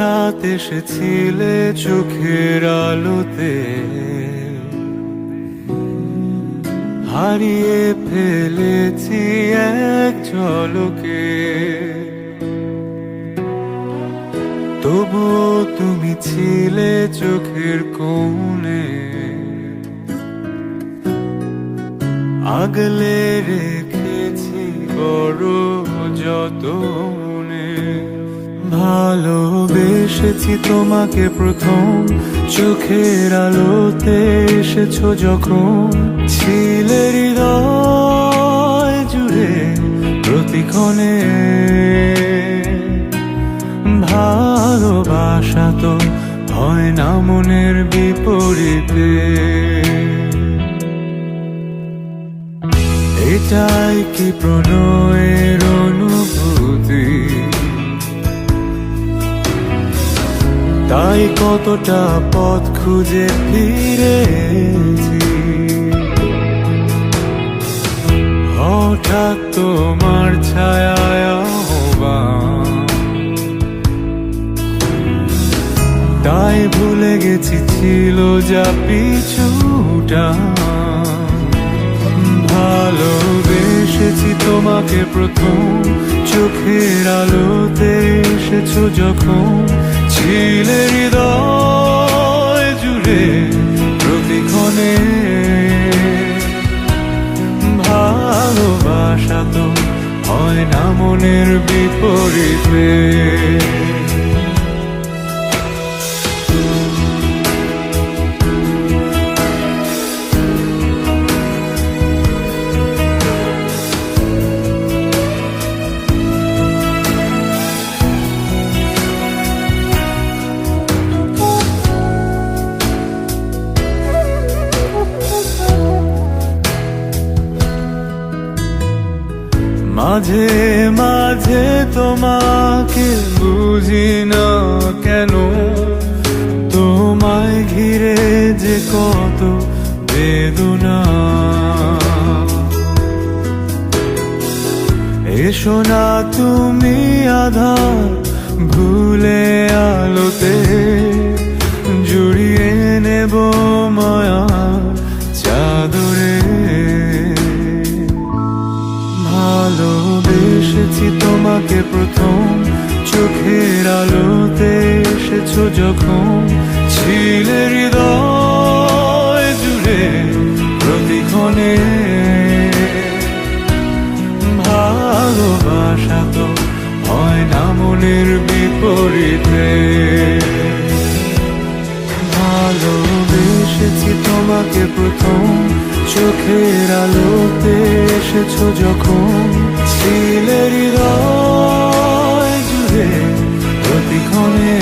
হঠাৎ এসেছিলে চোখের আলোতে। হারিয়ে ফেলেছি এক ঝলকে। তবুও তুমি ছিলে চোখের কোণে। আগলে রেখেছি বড় যতনে। ভালোবেসেছি তোমাকে প্রথম। চোখের আলোতে এসেছ যখন। ছিলে হৃদয় জুড়ে প্রতিক্ষণে। ভালোবাসা তো হয় না মনের বিপরীতে। এটাই কি প্রণয়ের তাই কতটা পথ খুঁজে ফিরেছি। হঠাৎ তোমার আহ্বান তাই ভুলে গেছি, ছিল যা পিছুটা ভালোবেসেছি তোমাকে প্রথম, চোখের আলোতে এসেছ যখন ছিলে হৃদয় জুড়ে প্রতিক্ষণে। ভালোবাসা তো হয় না মনের বিপরীতে। মাঝে মাঝে তোমাকে বুঝি না কেন? তোমায় ঘিরে যে কত বেদনা। এসো না তুমি আধার ভুলে আলোতে। ভালোবেসেছি তোমাকে প্রথম। চোখের আলোতে এসেছ যখন। ছিলে হৃদয় জুড়ে প্রতিক্ষণে। ভালোবাসা তো হয় না মনের বিপরীতে। ভালোবেসেছি তোমাকে প্রথম। চোখের আলোতে এসেছ যখন ছিলে হৃদয় জুড়ে প্রতিক্ষণে